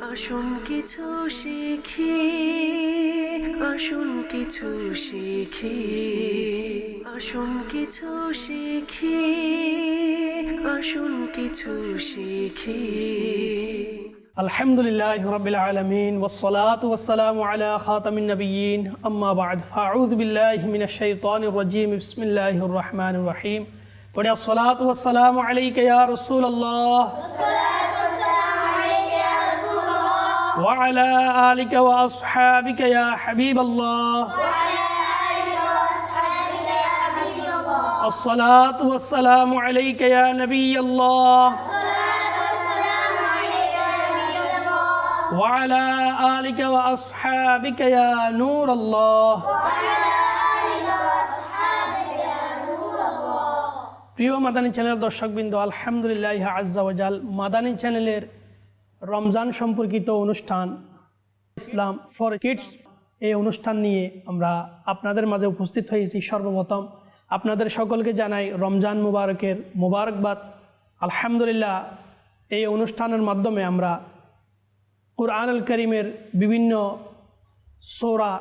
আসুন কিছু শিখি, আসুন কিছু শিখি, আসুন কিছু শিখি, আসুন কিছু শিখি। আলহামদুলিল্লাহ রবিল আলমিন ওসলাত ওসালাম আলা খাতামিন নবীন আম্মা বাদ। ফাউদ বিল্লাহ মিন শাইতান রাজিম বিসমিল্লাহ রহমান রহিম। পড়ে আসসালাত ওয়াসসালামু আলাইকা ইয়া রাসূলুল্লাহ। الصلاة والسلام عليك يا رسول الله وعلى آلك وأصحابك يا حبيب الله الصلاة والسلام عليك يا نبي الله وعلى آلك وأصحابك يا نور الله প্রিয় মাদানী চ্যানেল দর্শকবৃন্দ আলহামদুলিল্লাহ আজ্জাওয়াজাল মাদানী চ্যানেলের রমজান সম্পর্কিত অনুষ্ঠান, ইসলাম ফর কিডস এই অনুষ্ঠান নিয়ে আমরা আপনাদের মাঝে উপস্থিত হয়েছি সর্বপ্রথম। আপনাদের সকলকে জানাই রমজান মুবারকের মুবারকবাদ। আলহামদুলিল্লাহ, এই অনুষ্ঠানের মাধ্যমে আমরা কোরআনুল করিমের বিভিন্ন সোরা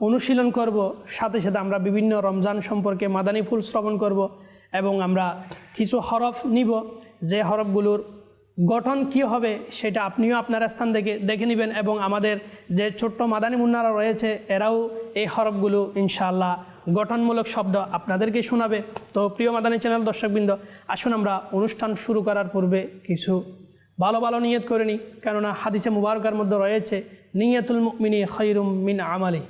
অনুশীলন করব, সাথে সাথে আমরা বিভিন্ন রমজান সম্পর্কে মাদানী ফুল শ্রবণ করব এবং আমরা কিছু হরফ নিব। যে হরফগুলোর গঠন কি হবে সেটা আপনিও আপনার স্থান থেকে দেখে নেবেন এবং আমাদের যে ছোট্ট মাদানী মুন্নারা রয়েছে, এরাও এই হরফগুলো ইনশাআল্লাহ গঠনমূলক শব্দ আপনাদেরকে শোনাবে। তো প্রিয় মাদানী চ্যানেল দর্শকবৃন্দ, আসুন আমরা অনুষ্ঠান শুরু করার পূর্বে কিছু ভালো ভালো নিয়ত করে নিই। কেননা হাদিসে মুবারকার মধ্যে রয়েছে, নিয়তুল মিনি খৈরুম মিন আমালি।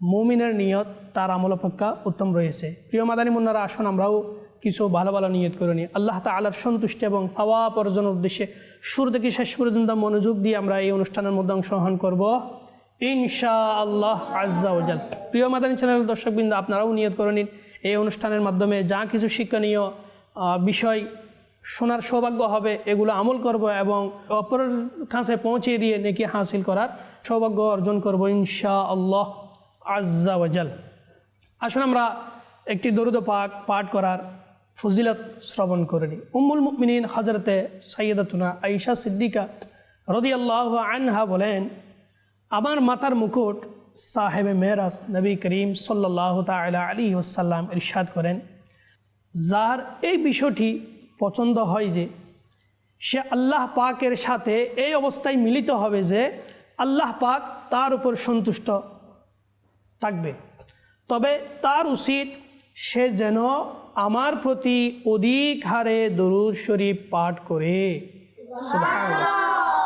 মুমিনের নিয়ত, তার আমল অপেক্ষা উত্তম রয়েছে। প্রিয় মাদানী মুন্নারা, আসুন আমরাও কিছু ভালো ভালো নিয়ত করে নিই আল্লাহ তালার সন্তুষ্টি এবং সওয়াব অর্জনের উদ্দেশ্যে শুরু থেকে শেষ পর্যন্ত মনোযোগ দিয়ে আমরা এই অনুষ্ঠানের মধ্যে অংশগ্রহণ করব। ইনশা আল্লাহ আজ্জাওজাল প্রিয় মাদানী চ্যানেল দর্শকবৃন্দ, আপনারাও নিয়ত করে নিন। এই অনুষ্ঠানের মাধ্যমে যা কিছু শিক্ষণীয় বিষয় শোনার সৌভাগ্য হবে, এগুলো আমল করব এবং অপরের কাছে পৌঁছে দিয়ে নেকি হাসিল করার সৌভাগ্য অর্জন করব ইনশা আল্লাহ আজ্জাওয়াজাল আসুন আমরা একটি দরুদ পাক পাঠ করার ফজিলত শ্রবণ করে নিই উম্মুল মুমিনিন হজরতে সৈয়দতুনা আইসা সিদ্দিকা রদি আল্লাহ আনহা বলেন, আমার মাতার মুকুট সাহেবে মেহরাজ নবী করিম সাল্লাহ তালা আলী ওসাল্লাম ইরশাদ করেন। যার এই বিষয়টি পছন্দ হয় যে, সে আল্লাহ পাকের সাথে এই অবস্থায় মিলিত হবে যে, আল্লাহ পাক তার উপর সন্তুষ্ট থাকবে। তবে তার উচিত সে যেন আমার প্রতি অধিক হারে দরুদ শরীফ পাঠ করে।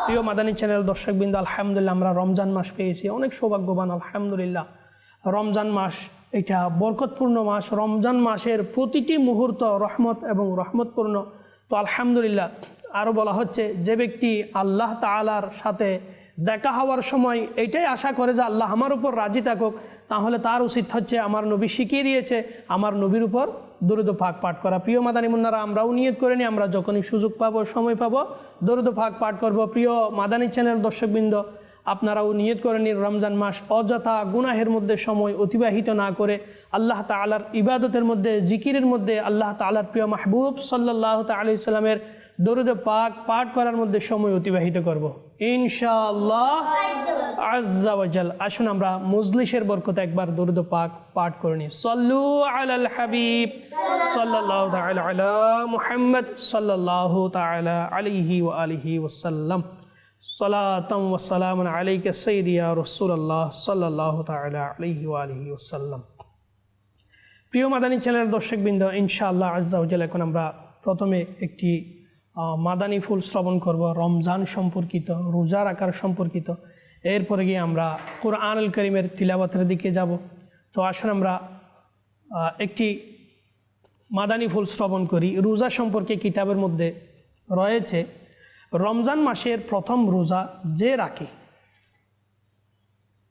প্রিয় মাদানী চ্যানেল দর্শকবৃন্দ আলহামদুলিল্লাহ আমরা রমজান মাস পেয়েছি। অনেক সৌভাগ্যবান আলহামদুলিল্লাহ। রমজান মাস এটা বরকতপূর্ণ মাস। রমজান মাসের প্রতিটি মুহূর্ত রহমত এবং রহমতপূর্ণ। তো আলহামদুলিল্লাহ আরও বলা হচ্ছে যে ব্যক্তি আল্লাহ তালার সাথে দেখা হওয়ার সময় এটাই আশা করে যে আল্লাহ আমার উপর রাজি থাকুক তাহলে তার উচিত হচ্ছে আমার নবী শিখিয়ে দিয়েছে, আমার নবীর উপর দরুদ ফাঁক পাঠ করা। প্রিয় মাদানী মুন্নারা, আমরাও নিয়ত করে নিই, আমরা যখনই সুযোগ পাবো, সময় পাবো, দরুদ ফাঁক পাঠ করব। প্রিয় মাদানী চ্যানেল দর্শকবৃন্দ, আপনারাও নিয়ত করে নিন, রমজান মাস অযথা গুনাহের মধ্যে সময় অতিবাহিত না করে আল্লাহ তালার ইবাদতের মধ্যে, জিকিরের মধ্যে আল্লাহ তালার প্রিয় মাহবুব সাল্লাহ তালি সাল্লামের দরুদ পাক পাঠ করার মধ্যে সময় অতিবাহিত করব। ইনশাআল্লাহ আজ্জাওয়াজাল আসুন আমরা মজলিসের বরকতে একবার দরুদ পাক পাঠ করে নিই। সল্লু আলাল হাবিব। তাআলা আলা মুহাম্মদ সাল্লাল্লাহু তাআলা আলাইহি ওয়া আলিহি ওয়াসাল্লাম সালাতাম ওয়া সালামান আলাইকা সাইয়্যিদিয়া রাসূলুল্লাহ সাল্লাল্লাহু তাআলা আলাইহি ওয়া আলিহি ওয়াসাল্লাম প্রিয় মাদানী চ্যানেলের দর্শকবৃন্দ, ইনশাআল্লাহ আজ্জাউজাল এখন আমরা প্রথমে একটি মাদানী ফুল শ্রবণ করব, রমজান সম্পর্কিত রোজা রাখার সম্পর্কিত। এরপরে গিয়ে আমরা কোরআন আল করিমের তিলাবাতের দিকে যাব। তো আসুন আমরা একটি মাদানী ফুল শ্রবণ করি। রোজা সম্পর্কে কিতাবের মধ্যে রয়েছে, রমজান মাসের প্রথম রোজা যে রাখে,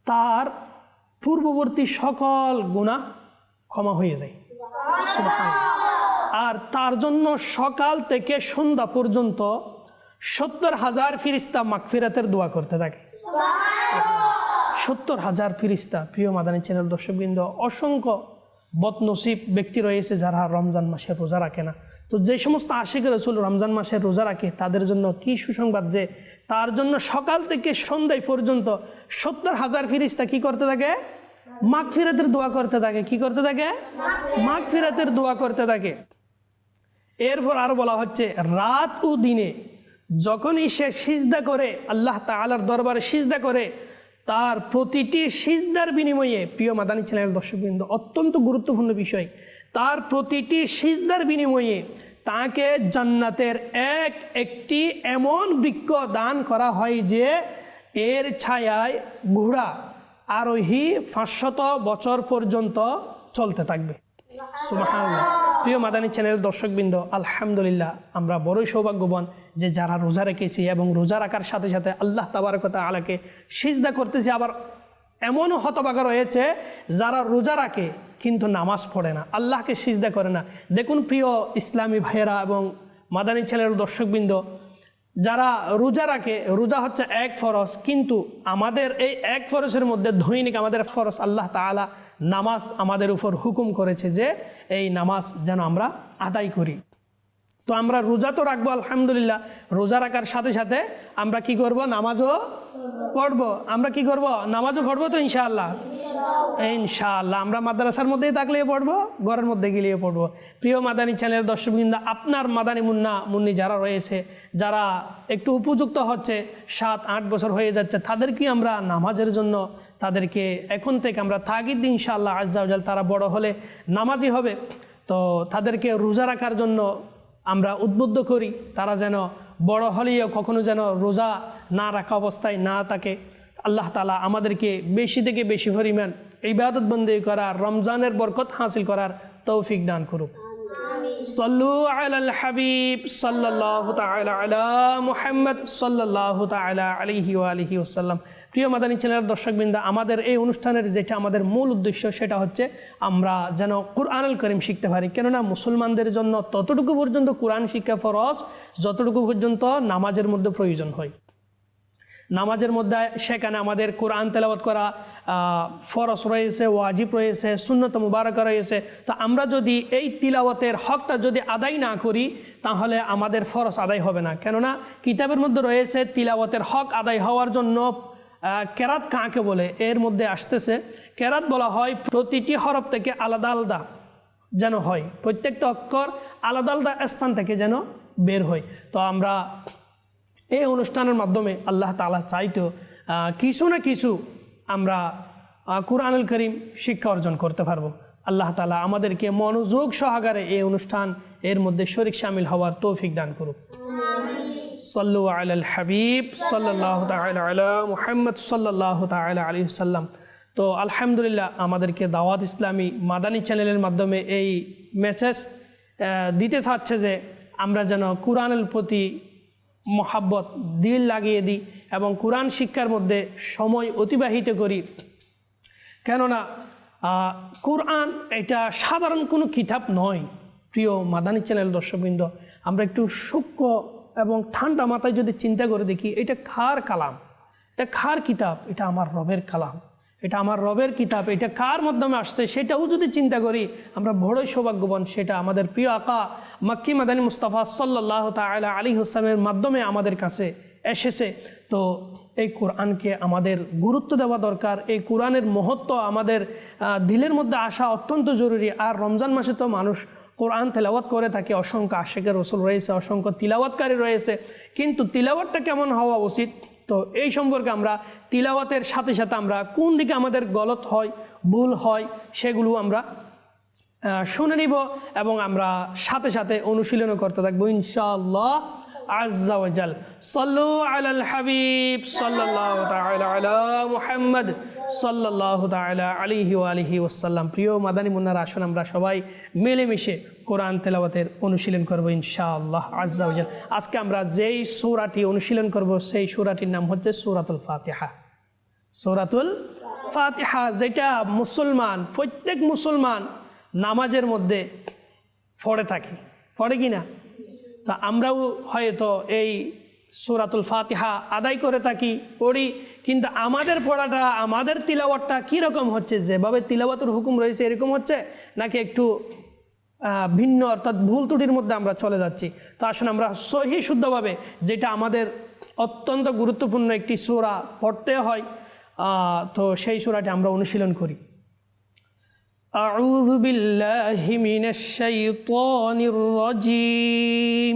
তার পূর্ববর্তী সকল গুণা ক্ষমা হয়ে যায়। আর তার জন্য সকাল থেকে সন্ধ্যা পর্যন্ত সত্তর হাজার ফিরিস্তা মাগফিরাতের দোয়া করতে থাকে। সত্তর হাজার ফিরিস্তা প্রিয় মাদানী চ্যানেল দর্শকবৃন্দ অসংখ্য বদনসিব ব্যক্তি রয়েছে যারা রমজান মাসে রোজা রাখে না। তো যে সমস্ত আশিক রসুল রমজান মাসে রোজা রাখে তাদের জন্য কি সুসংবাদ যে তার জন্য সকাল থেকে সন্ধ্যায় পর্যন্ত সত্তর হাজার ফিরিস্তা কি করতে থাকে? মাগ ফিরাতের দোয়া করতে থাকে। কি করতে থাকে? মাগ ফিরাতের দোয়া করতে থাকে। এরপর আর বলা হচ্ছে, রাত ও দিনে যখনই সে সিজদা করে, আল্লাহ তালার দরবারে সিজদা করে, তার প্রতিটি সিজদার বিনিময়ে, প্রিয় মাদানী চ্যানেল দর্শকবৃন্দ, অত্যন্ত গুরুত্বপূর্ণ বিষয়, তার প্রতিটি সিজদার বিনিময়ে তাকে জান্নাতের এক, একটি এমন বৃক্ষ দান করা হয় যে এর ছায়ায় ঘোড়া আরোহী পাঁচশত বছর পর্যন্ত চলতে থাকবে। সুবহানাল্লাহ। প্রিয় মাদানী চ্যানেল দর্শকবৃন্দ, আলহামদুলিল্লাহ, আমরা বড়ই সৌভাগ্যবান যে যারা রোজা রেখেছি এবং রোজা রাখার সাথে সাথে আল্লাহ তাবারকতা আলাকে সিজদা করতেছি। আবার এমনও হতবাগা রয়েছে, যারা রোজা রাখে কিন্তু নামাজ পড়ে না, আল্লাহকে সিজদা করে না। দেখুন প্রিয় ইসলামী ভাইয়েরা এবং মাদানী চ্যানেল দর্শকবৃন্দ যারা রোজা রাখে, রোজা হচ্ছে এক ফরস কিন্তু আমাদের এই এক ফরসের মধ্যে দৈনিক আমাদের ফরস আল্লাহ তালা নামাজ আমাদের উপর হুকুম করেছে যে, এই নামাজ যেন আমরা আদায় করি। তো আমরা রোজা তো রাখব, আলহামদুলিল্লাহ। রোজা রাখার সাথে সাথে আমরা কি করব? নামাজও পড়ব। আমরা কি করব? নামাজও পড়ব তো ইনশাআল্লাহ? ইনশাআল্লাহ। আমরা মাদ্রাসার মধ্যেই থাকলেও পড়ব, ঘরের মধ্যে গেলেও পড়ব। প্রিয় মাদানী চ্যানেলের দর্শকবৃন্দ, আপনার মাদানী মুন্না, মুন্নি যারা রয়েছে, যারা একটু উপযুক্ত হচ্ছে, সাত, আট বছর হয়ে যাচ্ছে, তাদেরকে আমরা নামাজের জন্য, তাদেরকে এখন থেকে আমরা তাগিদ দিই ইনশাআল্লাহ আজ্জাউজাল তারা বড় হলে নামাজি হবে। তো তাদেরকে রোজা রাখার জন্য আমরা উদ্বুদ্ধ করি তারা যেন বড় হলেও কখনো যেন রোজা না রাখা অবস্থায় না থাকে। আল্লাহ তালা আমাদেরকে বেশি থেকে বেশি পরিমাণ ইবাদত বন্দী করার রমজানের বরকত হাসিল করার তৌফিক দান করুক। সল্লু আলাল হাবিব সাল্লাল্লাহু তাআলা আলা মুহাম্মদ সাল্লাল্লাহু তাআলা আলাইহি ওয়া আলিহি ওয়াসাল্লাম। প্রিয় মাদানী চ্যানেলের দর্শকবৃন্দ, আমাদের এই অনুষ্ঠানের যেটা আমাদের মূল উদ্দেশ্য, সেটা হচ্ছে আমরা যেন কুরআনুল করিম শিখতে পারি। কেননা মুসলমানদের জন্য ততটুকু পর্যন্ত কোরআন শিক্ষা ফরজ, যতটুকু পর্যন্ত নামাজের মধ্যে প্রয়োজন হয়। নামাজের মধ্যে সেখানে আমাদের কোরআন তেলাওয়াত করা ফরস রয়েছে, ওয়াজিব রয়েছে, সুন্নত মুবারকা রয়েছে। তো আমরা যদি এই তিলাওয়াতের হকটা যদি আদায় না করি, তাহলে আমাদের ফরস আদায় হবে না। কেননা কিতাবের মধ্যে রয়েছে, তিলাওয়াতের হক আদায় হওয়ার জন্য কেরাত কাকে বলে? এর মধ্যে আসতেছে, কেরাত বলা হয় প্রতিটি হরফ থেকে আলাদা আলাদা যেন হয়। প্রত্যেকটা অক্ষর আলাদা আলাদা স্থান থেকে যেন বের হয়। তো আমরা এই অনুষ্ঠানের মাধ্যমে আল্লাহ তালা চাইতো কিছু না কিছু আমরা কুরআনুল করিম শিক্ষা অর্জন করতে পারব। আল্লাহ তালা আমাদেরকে মনোযোগ সহকারে এই অনুষ্ঠান এর মধ্যে শরিক সামিল হওয়ার তৌফিক দান করুক। সাল্লু আলাল হাবিব সাল্লাহ আলা মুহাম্মদ সাল্লাহ আলাইহি সাল্লাম তো আলহামদুলিল্লাহ আমাদেরকে দাওয়াত ইসলামী মাদানী চ্যানেলের মাধ্যমে এই মেসেজ দিতে চাচ্ছে যে আমরা যেন কোরআনের প্রতি মহাব্বত, দিল লাগিয়ে দিই এবং কোরআন শিক্ষার মধ্যে সময় অতিবাহিত করি। কেননা কোরআন এটা সাধারণ কোনো কিতাব নয়। প্রিয় মাদানী চ্যানেল দর্শকবৃন্দ, আমরা একটু সূক্ষ্ম এবং ঠান্ডা মাথায় যদি চিন্তা করে দেখি, এটা খার কালাম? এটা খার কিতাব? এটা আমার রবের কালাম। এটা আমার রবের কিতাব। এটা কার মাধ্যমে আসছে? সেটাও যদি চিন্তা করি, আমরা বড়ই সৌভাগ্যবান। সেটা আমাদের প্রিয় আকা মাক্কি মাদানী মুস্তাফা সাল্লাহ তালা আলী হোসামের মাধ্যমে আমাদের কাছে এসেছে। তো এই কোরআনকে আমাদের গুরুত্ব দেওয়া দরকার। এই কোরআনের মহত্ব আমাদের দিলের মধ্যে আসা অত্যন্ত জরুরি। আর রমজান মাসে তো মানুষ কোরআন তেলাওয়াত করে থাকে, অসংখ্য আশেকের রসুল রয়েছে, অসংখ্য তিলাওয়াতকারী রয়েছে। কিন্তু তিলাওয়াতটা কেমন হওয়া উচিত? তো এই সম্পর্কে আমরা তিলাওয়াতের সাথে সাথে আমরা কোন দিকে আমাদের গলত হয়, ভুল হয়, সেগুলো আমরা শুনে নিব এবং আমরা সাথে সাথে অনুশীলনও করতে থাকব ইনশাআল্লাহ ওয়াজাল সাল্লু আলাল হাবিব আলা মুহাম্মদ। সাল্লাল্লাহু তাআলা আলাইহি ওয়া আলিহি ওয়াসাল্লাম। প্রিয় মাদানী মুন্নার, আসুন আমরা সবাই মিলেমিশে কোরআন তেলাওয়াতের অনুশীলন করব ইনশাআল্লাহ আজ্জা ওয়াজাল। আজকে আমরা যেই সূরাটি অনুশীলন করব, সেই সূরাটির নাম হচ্ছে সূরাতুল ফাতিহা। সূরাতুল ফাতিহা, যেটা মুসলমান, প্রত্যেক মুসলমান নামাজের মধ্যে পড়ে থাকি। পড়ে কি না? তা আমরাও হয়তো এই সূরাতুল ফাতিহা আদায় করে থাকি পড়ি কিন্তু আমাদের পড়াটা আমাদের তিলাওয়াতটা কীরকম হচ্ছে যেভাবে তিলাওয়াতের হুকুম রয়েছে এরকম হচ্ছে নাকি একটু আহ, ভিন্ন অর্থাৎ ভুল ত্রুটির মধ্যে আমরা চলে যাচ্ছি তো আসুন আমরা সহি শুদ্ধভাবে যেটা আমাদের অত্যন্ত গুরুত্বপূর্ণ একটি সুরা পড়তে হয় আহ, তো সেই সুরাটি আমরা অনুশীলন করি أعوذ بالله من الشيطان الرجيم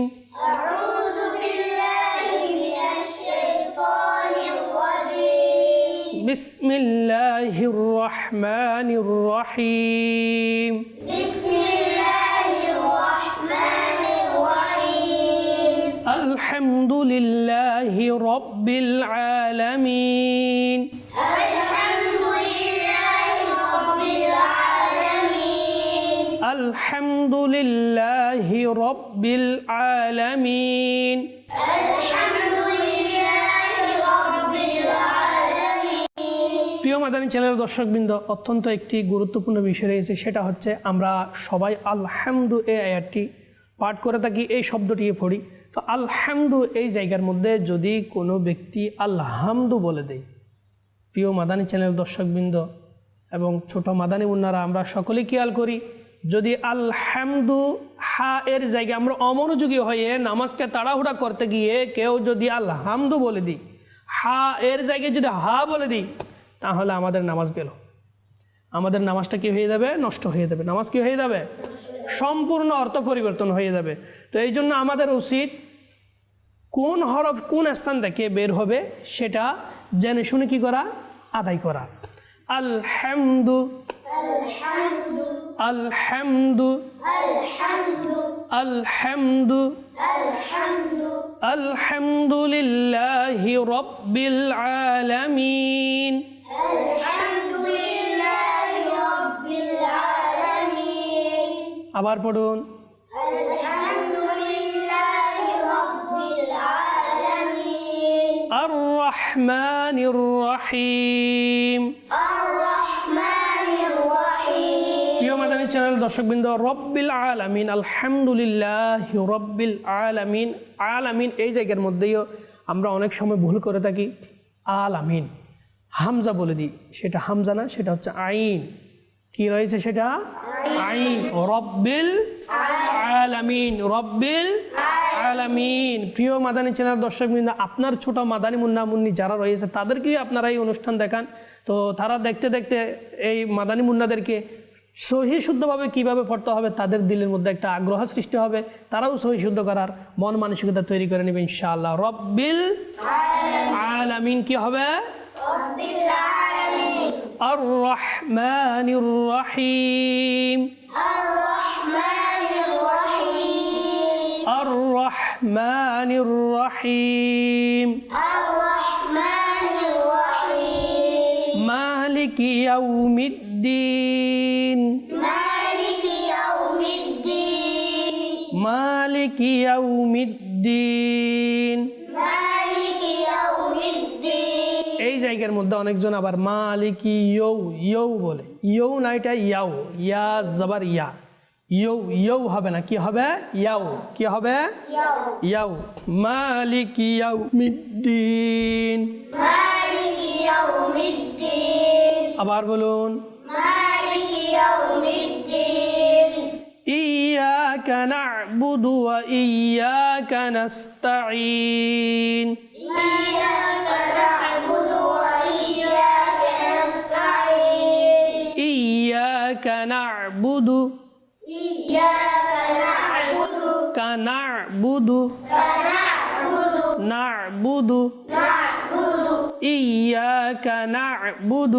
بسم الله الرحمن الرحيم. بسم الله الرحمن الرحيم الحمد لله رب العالمين. الحمد لله رب العالمين. الحمد لله رب العالمين الحمد لله মাদানী চ্যানেলের দর্শকবৃন্দ, অত্যন্ত একটি গুরুত্বপূর্ণ বিষয় রয়েছে, সেটা হচ্ছে আমরা সবাই আলহামদু এই আয়াতটি পাঠ করে থাকি, এই শব্দটি পড়ি। তো আলহামদু এই জায়গার মধ্যে যদি কোনো ব্যক্তি আলহামদু বলে দেয়, প্রিয় মাদানী চ্যানেল দর্শকবৃন্দ এবং ছোট মাদানী উন্নারা আমরা সকলেই খেয়াল করি, যদি আলহামদু হা এর জায়গায় আমরা অমনোযোগী হয়ে নামাজকে তাড়াহুড়া করতে গিয়ে কেউ যদি আলহামদু বলে দিই, হা এর জায়গায় যদি হা বলে দিই তাহলে আমাদের নামাজ গেল। আমাদের নামাজটা কি হয়ে যাবে? নষ্ট হয়ে যাবে। নামাজ কি হয়ে যাবে? সম্পূর্ণ অর্থ পরিবর্তন হয়ে যাবে। তো এই জন্য আমাদের উচিত কোন হরফ কোন স্থান থেকে বের হবে সেটা জেনে শুনে কি করা? আদায় করা। আলহামদু। আলহামদু। আলহামদু। আলহামদুলিল্লাহি রব্বিল আলামিন। আবার পড়ুন। আর রহমানির রহিম। প্রিয় মাদানী চ্যানেল দর্শকবৃন্দ রব্বিল আলামিন আলহামদুলিল্লাহ রব্বিল আলামিন। আলামিন এই জায়গার মধ্যেও আমরা অনেক সময় ভুল করে থাকি। আলামিন। হামজা বলে দিই। সেটা হামজা না, সেটা হচ্ছে আইন। কি রয়েছে সেটা? আইন। রব্বিল আলামিন রব্বিল আলামিন। প্রিয় মাদানী চ্যানেল দর্শকবৃন্দ আপনার ছোট মাদানী মুন্না মুন্নি যারা রয়েছে, তাদেরকেই আপনারা এই অনুষ্ঠান দেখান। তো তারা দেখতে দেখতে এই মাদানী মুন্নাদেরকে সহি শুদ্ধভাবে কীভাবে পড়তে হবে, তাদের দিলের মধ্যে একটা আগ্রহ সৃষ্টি হবে। তারাও সহি শুদ্ধ করার মন মানসিকতা তৈরি করে নেবে ইনশাআল্লাহ। রব্বিল আলামিন কি হবে? আর রহমানির রহিম আর রহমানির রহিম মালিক ইয়াউমিদ্দিন মালিক ইয়াউমিদ্দিন এই জায়গার মধ্যে অনেকজন আবার মালিক ইয়ৌ ইয়ৌ বলে ইয়ৌ না এটা ইয়াও ইয়া জবর ইয়া ইয়ৌ ইয়ৌ হবে না কি হবে ইয়াও কি হবে ইয়াও মালিক ইয়াউমিদ্দিন আবার বলুন إياك نعبد وإياك نستعين إياك نعبد كنعبد نعبد إياك نعبد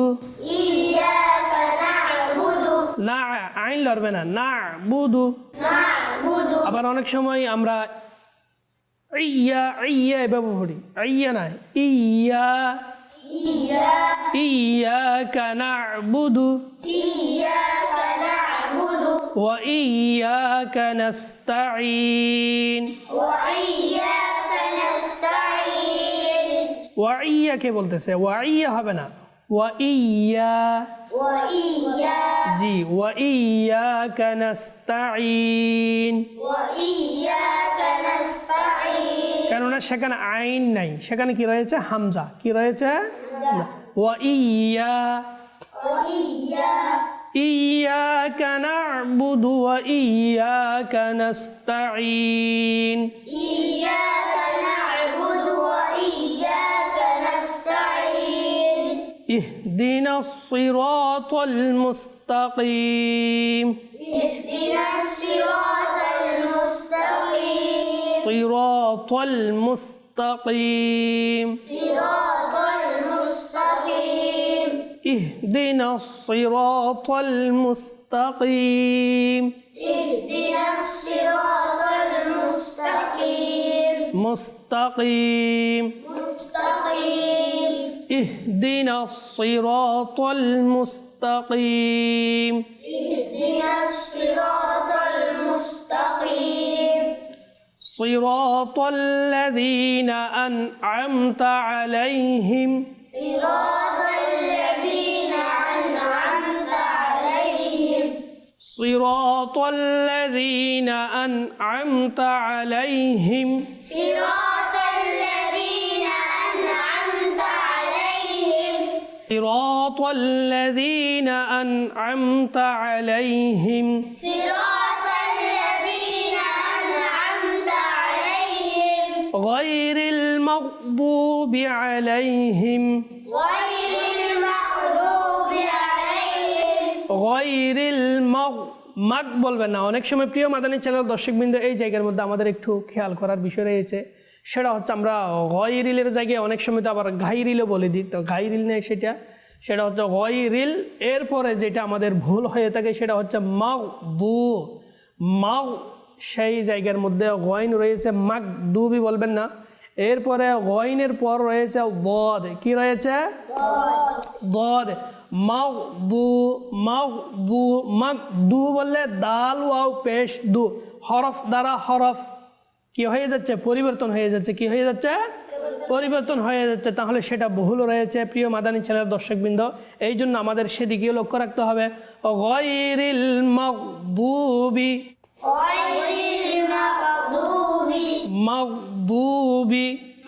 না আইন লড়বে না না বুধু আবার অনেক সময় আমরা ইয়া ইয়া এভাবে পড়ি ইয়া না ইয়া إياك نعبد إياك نعبد وإياك نستعين وإياك نستعين ওয়াইয়াকে বলতেছে ওয়াইয়া হবে না ওয়াইয়া وإياك জি ওয়াইয়াকা নাস্তাঈন وإياك نستعين কেননা সেখানে আইন নাই সেখানে কি রয়েছে হামজা কি রয়েছে ওয়াইয়া وإياك إياك نعبد وإياك نستعين. إياك نعبد وإياك نستعين. اهدنا الصراط المستقيم. اهدنا الصراط المستقيم. صراط المستقيم. صراط المستقيم اهدنا الصراط المستقيم. اهدنا الصراط المستقيم. مستقيم. مستقيم. اهدنا الصراط المستقيم. اهدنا الصراط المستقيم. صراط الذين أنعمت عليهم صراط الذين أنعمت عليهم. صراط الذين أنعمت عليهم. صراط الذين أنعمت عليهم. صراط الذين أنعمت عليهم. صراط الذين أنعمت عليهم. غير المغضوب عليهم غير المغضوب عليهم غير المغ মাগ বলবেন না অনেক সময় প্রিয় মাদানী চ্যানেল দর্শকবৃন্দ এই জায়গার মধ্যে আমাদের একটু খেয়াল করার বিষয় রয়েছে সেটা হচ্ছে আমরা গয়রিলের জায়গায় অনেক সময় তো আবার ঘাইরিলও বলে দিই তো ঘাইরিল নেই সেটা সেটা হচ্ছে গয়রিল এরপরে যেটা আমাদের ভুল হয়ে থাকে সেটা হচ্ছে মাগ দু মাগ সেই জায়গার মধ্যে গয়ন রয়েছে মাগ দুবি বলবেন না এরপরে গইনের পর রয়েছে দদ। কি রয়েছে? দদ। মাউ দু মাউ দু মাক দু বললে দাল ওয়াও পেশ দু। হরফ দ্বারা হরফ। কি হয়ে যাচ্ছে? পরিবর্তন হয়ে যাচ্ছে। কি হয়ে যাচ্ছে? পরিবর্তন হয়ে যাচ্ছে। তাহলে সেটা বহুল রয়েছে প্রিয় মাদানী ছেলের দর্শকবৃন্দ। এই জন্য আমাদের সেদিকে লক্ষ্য রাখতে হবে। ও গইরিল মাউদুবি মাউদুবি المغضوب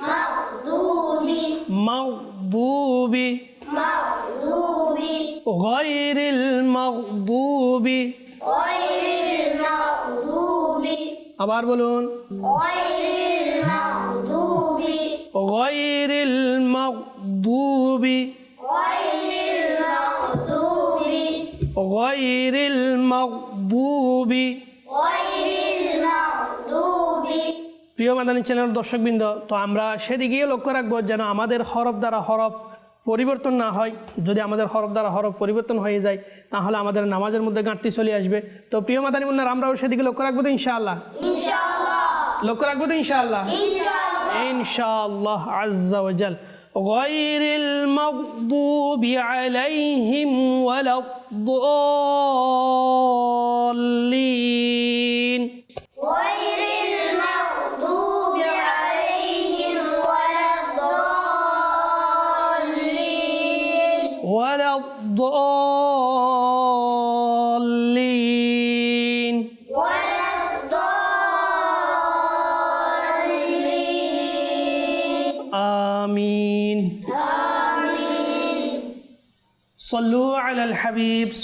মাগদুবি مغضوب মাগদুবি مغضوب গয়রিল মাগদুবি غير المغضوب আবার বলুন غير المغضوب غير المغضوب غير المغضوب প্রিয় মাদানী চ্যানেল দর্শকবৃন্দ তো আমরা সেদিকেই লক্ষ্য রাখবো যেন আমাদের হরফ দ্বারা হরফ পরিবর্তন না হয় যদি আমাদের হরফ দ্বারা হরফ পরিবর্তন হয়ে যায় তাহলে আমাদের নামাজের মধ্যে ঘাটতি চলে আসবে তো প্রিয় মাদানী মুন্নার আমরাও সেদিকে লক্ষ্য রাখবো তো ইনশাআল্লাহ إن شاء الله লক্ষ্য রাখবো তো ইনশাআল্লাহ إن شاء الله إن شاء الله عز وجل غير المغضوب عليهم ولا الضالين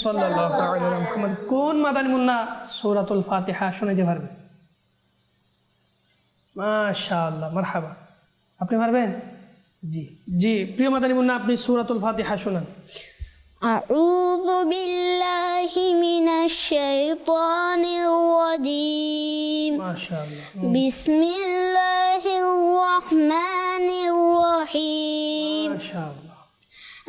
الحبيب صلى الله تعالى على محمد কোন মাদানী মুন্না সূরাতুল ফাতিহা শোনাতে পারবে মাশাআল্লাহ মারহাবা আপনি পারবেন জি জি প্রিয় মাদানী মুন্না আপনি সূরাতুল ফাতিহা শোনান أعوذ بالله من الشيطان الرجيم মাশাআল্লাহ بسم الله الرحمن الرحيم মাশাআল্লাহ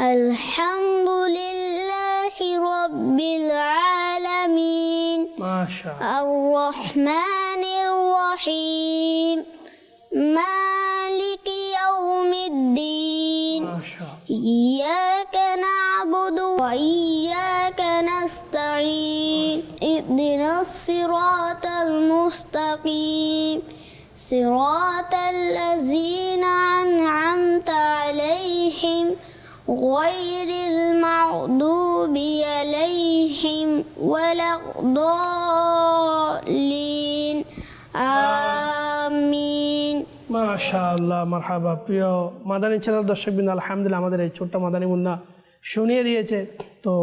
الحمد لله رب العالمين. ما شاء الله. الرحمن الرحيم. مالك يوم الدين. ما شاء الله. إياك نعبد وإياك نستعين. اهدنا الصراط المستقيم. صراط الذين أنعمت غير المغضوب عليهم ولا الضالين آمين মাশাআল্লাহ মারহাবা প্রিয় মাদানী চ্যানেল দর্শকবৃন্দ আলহামদুলিল্লাহ আমাদের এই ছোট্ট মাদানী মুন্না শুনিয়ে দিয়েছে তো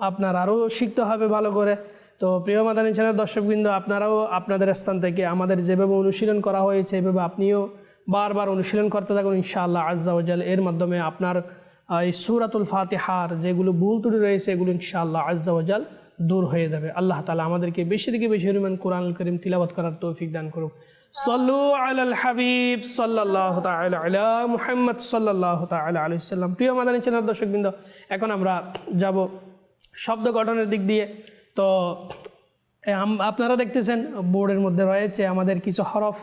আপনার আরও শিখতে হবে ভালো করে তো প্রিয় মাদানী চ্যানেল দর্শকবৃন্দ আপনারাও আপনাদের স্থান থেকে আমাদের যেভাবে অনুশীলন করা হয়েছে এভাবে আপনিও বারবার অনুশীলন করতে থাকুন ইনশাআল্লাহ আজ্জাওজাল এর মাধ্যমে আপনার আহ, এই সুরাতুল ফাতেহার যেগুলো ভুল ত্রুটি রয়েছে, এগুলো ইনশাআল্লাহ আজ্জাওজাল দূর হয়ে যাবে। আল্লাহ তালা আমাদেরকে বেশি থেকে বেশি পরিমাণ কোরআন করিম তিলাবাত করার তৌফিক দান করুক। সল্লু আলাল হাবিব সাল্লাহ আলা মুহাম্মদ সাল্লাহ তাআলা আলাইহি সাল্লাম। প্রিয় মাদানী চ্যানেল দর্শকবৃন্দ, এখন আমরা যাব শব্দ গঠনের দিক দিয়ে। তো আপনারা দেখতেছেন, বোর্ডের মধ্যে রয়েছে আমাদের কিছু হরফ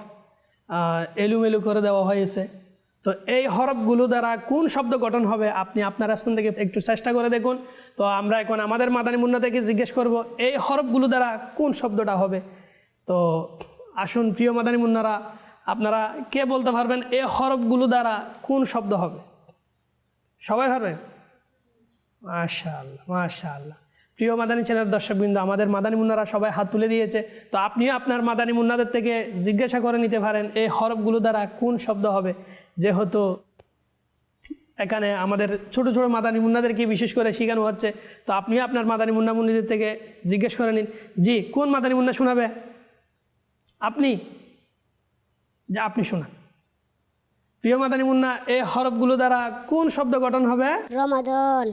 এলুমেলু করে দেওয়া হয়েছে। তো এই হরফগুলো দ্বারা কোন শব্দ গঠন হবে, আপনি আপনার স্থান থেকে একটু চেষ্টা করে দেখুন। তো আমরা এখন আমাদের মাদানী মুন্না থেকে জিজ্ঞেস করব, এই হরফগুলো দ্বারা কোন শব্দটা হবে? তো আসুন প্রিয় মাদানী মুন্নারা, আপনারা কে বলতে পারবেন, এই হরফগুলো দ্বারা কোন শব্দ হবে? সবাই পারবেন? মাশাআল্লাহ মাশাআল্লাহ। প্রিয় মাদানী চ্যানেলের দর্শকবৃন্দ, আমাদের মাদানী মুন্নারা সবাই হাত তুলে দিয়েছে। তো আপনিও আপনার মাদানী মুন্নাদের থেকে জিজ্ঞাসা করে নিতে পারেন, এই হরফগুলো দ্বারা কোন শব্দ হবে? যেহেতু এখানে আমাদের ছোট ছোট মাদানী মুন্নাদেরকে বিশেষ করে শেখানো হচ্ছে, তো আপনিও আপনার মাদানী মুন্না মুন্নিদের থেকে জিজ্ঞেস করে নিন। জি, কোন মাদানী মুন্না শোনাবে? আপনি? যা, আপনি শোনান। প্রিয় মাদানী মুন্না, এই হরফগুলো দ্বারা কোন শব্দ গঠন হবে? রমাদান।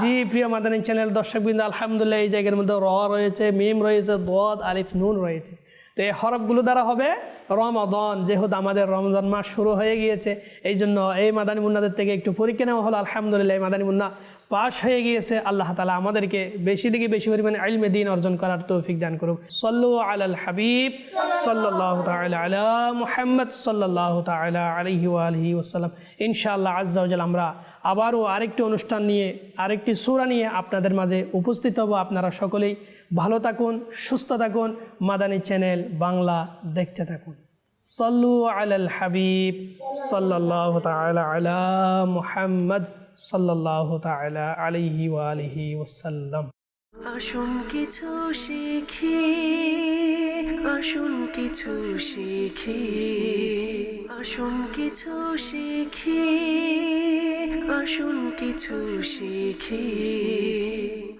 জি, প্রিয় মাদানী চ্যানেল এই জায়গার মধ্যে র রয়েছে, মিম রয়েছে আলিফ, নুন রয়েছে। তো এই হরফগুলো দ্বারা হবে রমাদন, যেহেতু আমাদের রমজান মাস শুরু হয়ে গিয়েছে, এই জন্য এই মাদানী মুন্নাদের থেকে একটু পরীক্ষা নেওয়া হলো। আলহামদুলিল্লাহ, এই মাদানী মুন্না পাশ হয়ে গিয়েছে। আল্লাহ তালা আমাদেরকে বেশি থেকে বেশি পরিমাণে আইলমে দিন অর্জন করার তৌফিক দান করুক। সল্লু আলাল হাবিব সাল্লাহ আলা মুহাম্মদ সাল্লাহ ওয়া আলিহি ওয়াসাল্লাম। ইনশাআল্লাহ আজ্জাউজাল আমরা আবারও আরেকটি অনুষ্ঠান নিয়ে, আরেকটি সুরা নিয়ে আপনাদের মাঝে উপস্থিত হব আপনারা সকলেই। ভালো থাকুন, সুস্থ থাকুন, মাদানী চ্যানেল বাংলা দেখতে থাকুন। সল্লু আলাল হাবিব সাল্লাহ তাআলা আলা মুহাম্মদ সাল্লাহ ওয়া আলিহি ওয়াসাল্লাম। আসুন কিছু শিখি আসুন কিছু শিখি আসুন কিছু শিখি আসুন কিছু শিখি।